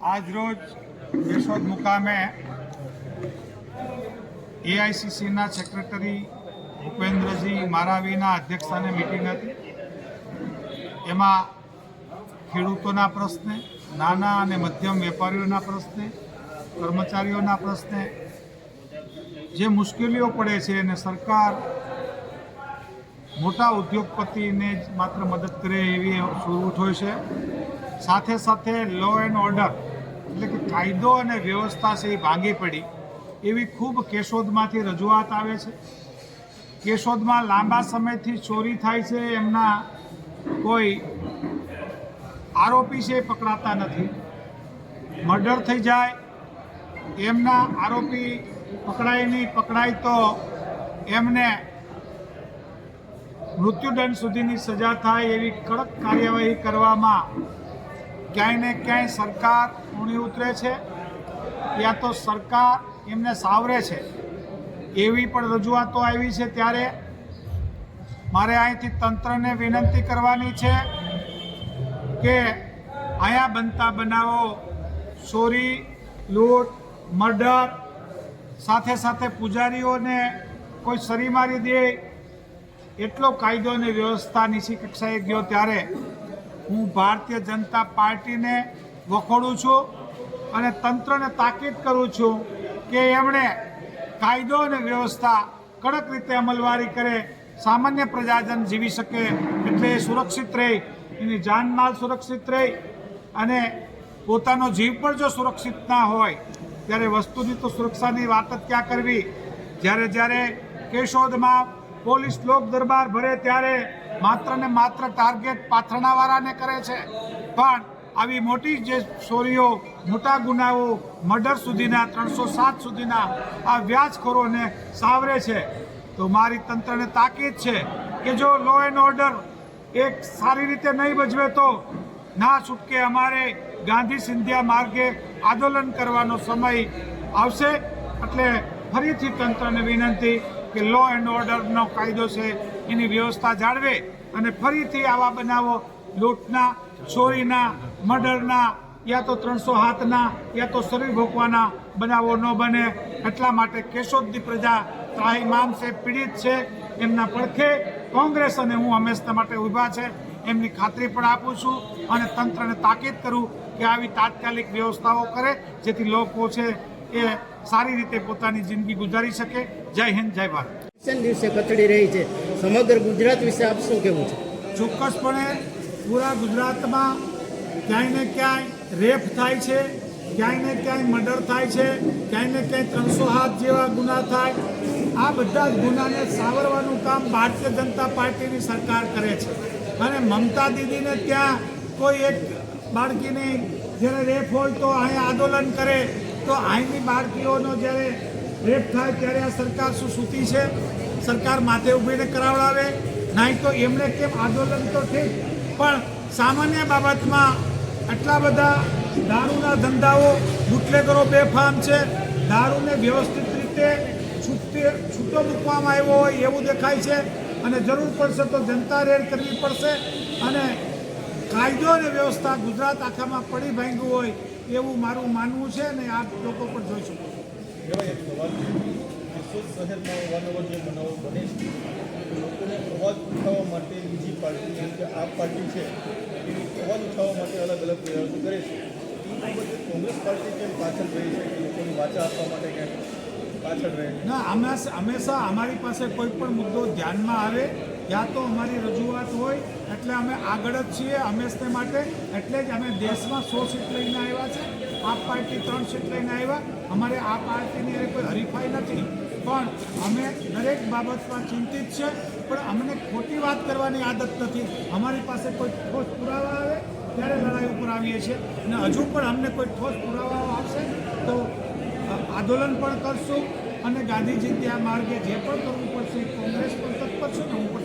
આજરોજ કેશોદ મુકામે એઆઈસીસીના સેક્રેટરી ભૂપેન્દ્રજી મારાવીના અધ્યક્ષસ્થાને મિટિંગ હતી. એમાં ખેડૂતોના પ્રશ્ને, નાના અને મધ્યમ વેપારીઓના પ્રશ્ને, કર્મચારીઓના પ્રશ્ને, જે મુશ્કેલીઓ પડે છે અને સરકાર મોટા ઉદ્યોગપતિને જ માત્ર મદદ કરે એવી સુરવટ હોય છે. સાથે સાથે લો એન્ડ ઓર્ડર એટલે કે કાયદો અને વ્યવસ્થા છે એ ભાંગી પડી. એવી ખૂબ કેશોદમાંથી રજૂઆત આવે છે. કેશોદમાં લાંબા સમયથી ચોરી થાય છે એમના કોઈ આરોપી છે પકડાતા નથી. મર્ડર થઈ જાય, એમના આરોપી પકડાય નહીં, પકડાય તો એમને મૃત્યુદંડ સુધીની સજા થાય એવી કડક કાર્યવાહી કરવામાં ક્યાંય ને ક્યાંય સરકાર ઊણી ઉતરે છે યા તો સરકાર એમને સાવરે છે. એવી પણ રજૂઆતો આવી છે ત્યારે મારે અહીંથી તંત્રને વિનંતી કરવાની છે કે અહીંયા બનતા બનાવો, ચોરી, લૂંટ, મર્ડર, સાથે સાથે પૂજારીઓને કોઈ સરી મારી દે એટલો કાયદો અને વ્યવસ્થા નીચી કક્ષાએ ગયો ત્યારે હું ભારતીય જનતા પાર્ટીને વખોડું છું અને તંત્રને તાકીદ કરું છું કે એમણે કાયદો અને વ્યવસ્થા કડક રીતે અમલવારી કરે, સામાન્ય પ્રજાજન જીવી શકે એટલે એ સુરક્ષિત રહે, એની જાનમાલ સુરક્ષિત રહે અને પોતાનો જીવ પણ જો સુરક્ષિત ના હોય, ત્યારે વસ્તુની તો સુરક્ષાની વાત જ ક્યાં કરવી? જ્યારે જ્યારે કેશોદમાં પોલીસ લોક દરબાર ભરે ત્યારે માત્ર ને માત્ર ટાર્ગેટ પાથરણાવાળાને કરે છે. પણ આવી મોટી જે ચોરીઓ, મોટા ગુનાઓ મર્ડર સુધીના, ત્રણસો સાત સુધીના આ વ્યાજખોરોને સાવરે છે. તો મારી તંત્રને તાકીદ છે કે જો લો એન્ડ ઓર્ડર એક સારી રીતે નહીં ભજવે તો ના છૂટકે અમારે ગાંધી સિંધિયા માર્ગે આંદોલન કરવાનો સમય આવશે. એટલે ફરીથી તંત્રને વિનંતી કે લો એન્ડ ઓર્ડરનો કાયદો છે એની વ્યવસ્થા જાળવે અને ફરીથી આવા બનાવો લૂંટના, ચોરીના, મર્ડરના, યા તો ત્રણસો હાથના, યા તો શરીર ભોગવાના બનાવો ન બને. એટલા માટે કેશોદની પ્રજા ત્રાહિમામ છે, પીડિત છે, એમના પડખે કોંગ્રેસ અને હું હંમેશા માટે ઊભા છે. એમની ખાતરી પણ આપું છું અને તંત્રને તાકીદ કરું કે આવી તાત્કાલિક વ્યવસ્થાઓ કરે, જેથી લોકો છે એ સારી રીતે પોતાની જિંદગી ગુજારી શકે. જય હિન્દ, જય ભારત. દિવસે કથળી રહી છે. સમગ્ર ગુજરાત વિશે આપ શું કહેવું છે? ચોક્કસપણે પૂરા ગુજરાતમાં ક્યાંય ને ક્યાંય રેપ થાય છે, ક્યાંય ને ક્યાંય મર્ડર થાય છે, ક્યાંય ને ક્યાંય ત્રણસો હાથ જેવા ગુના થાય. આ બધા જ ગુનાને સાવરવાનું કામ ભારતીય જનતા પાર્ટીની સરકાર કરે છે. અને મમતા દીદીને ત્યાં કોઈ એક બાળકીની જ્યારે રેપ હોય તો અહીંયા આંદોલન કરે, તો અહીંની બાળકીઓનો જ્યારે રેપ થાય ત્યારે આ સરકાર શું સૂતી છે? સરકાર માથે ઉભીને કરાવડાવે, નહીં તો એમણે કેમ આંદોલન તો ઠીક. પણ સામાન્ય બાબતમાં આટલા બધા દારૂના ધંધાઓ, બુટલેગરો બેફામ છે. દારૂને વ્યવસ્થિત રીતે છૂટે, છૂટો મૂકવામાં આવ્યો હોય એવું દેખાય છે. અને જરૂર પડશે તો જનતા રેડ કરવી પડશે. અને કાયદો અને વ્યવસ્થા ગુજરાત આખામાં પડી ભાંગ્યું હોય એવું મારું માનવું છે અને આ લોકો પણ જોઈ શકો કેશોદ શહેરમાં અવારનવાર જે બનાવો બને છે, લોકોને અવાજ ઉઠાવવા માટે બીજી પાર્ટી જેમ કે આ પાર્ટી છે એ અવાજ ઉઠાવવા માટે અલગ અલગ પ્રયાસો કરે છે. કોંગ્રેસ પાર્ટી કેમ પાછળ રહી છે કે લોકોની વાચા આપવા માટે કેમ પાછળ રહે ના, હંમેશા હંમેશા અમારી પાસે કોઈ પણ મુદ્દો ધ્યાનમાં આવે યા તો અમારી રજૂઆત હોય એટલે અમે આગળ જ છીએ હંમેશને માટે. એટલે જ અમે દેશમાં સો સીટ લઈને આવ્યા છે. આપ પાર્ટી ત્રણ સીટ લઈને આવ્યા. અમારે આ પાર્ટીની કોઈ હરીફાઈ નથી. પણ અમે દરેક બાબતમાં ચિંતિત છે. પણ અમને ખોટી વાત કરવાની આદત નથી. અમારી પાસે કોઈ ઠોસ પુરાવા આવે ત્યારે લડાઈ ઉપર આવીએ છીએ. અને હજુ પણ અમને કોઈ ઠોસ પુરાવા આવશે તો આંદોલન પણ કરશું અને ગાંધીજી ત્યાં માર્ગે જે પણ કરવું પડશે, કોંગ્રેસ પણ તત્પર છે ને હું પણ